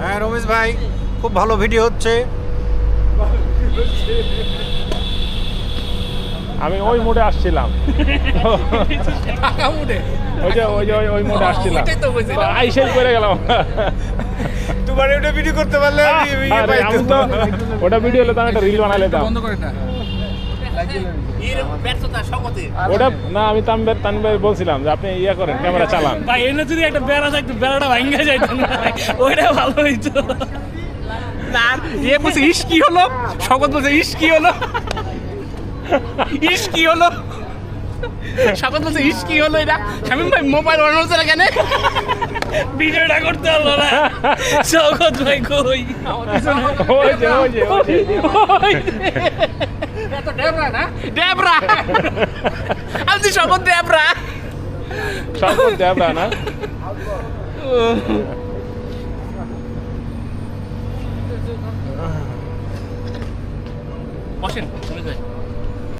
হ্যাঁ রমেশ ভাই খুব ভালো ভিডিও হচ্ছে। আমি ওই মোডে আসছিলাম। ওই যে ওই যে ওই- ওই মোডে আসছিলাম। আইসেই করে গেলাম। তোমার ওটা ভিডিও করতে পারলে আমি তো ওটা ভিডিও হলে তো আমি একটা রিল বানালে ওটা না আমি তানবের তানবের বলছিলাম যে আপনি ইয়ে করেন ক্যামেরা চালান। ভাই এনে যদি একটা বেড়া থাকতো বেড়াটা ভাঙ্গা যাইতো ওইটা ভালো হইতো। না এ বলছে ইস কি হলো? শপথ বলছে ইস কি হলো? ইস কি হলো? শপথ বলছে ইস কি হলো এটা? শামিম ভাই মোবাইল অন হচ্ছে না কেন? ভিডিওটা করতে হলো না। জগৎ ভাই কই? ওই যে। ওই যে। ওই যে ডেবরা আমি শপথ ডেবরা করতে হবে না? বসেন